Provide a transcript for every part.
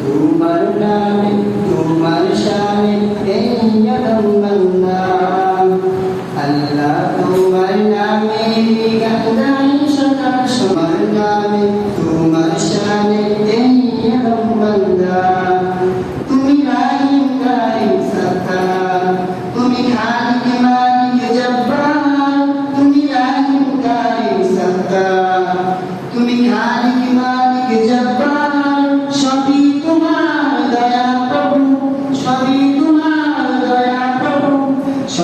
তোমার নামে তোমার শানে এই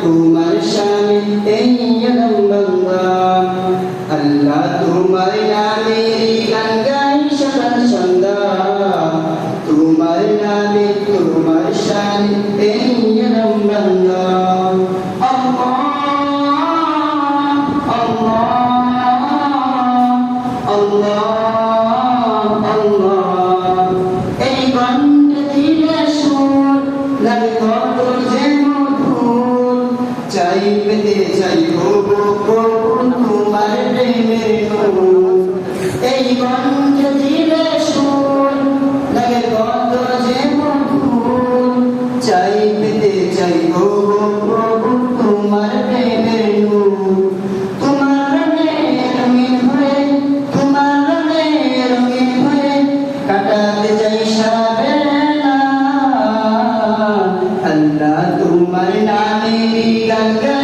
তোমার স্বামী এই আল্লাহ তোমার কত যে ফুল চাইতে চাইব কখন তোমার প্রেমে এই মন দিলে সুর লাগে কত যেন ফুল চাইতে Marina, Marina, Marina,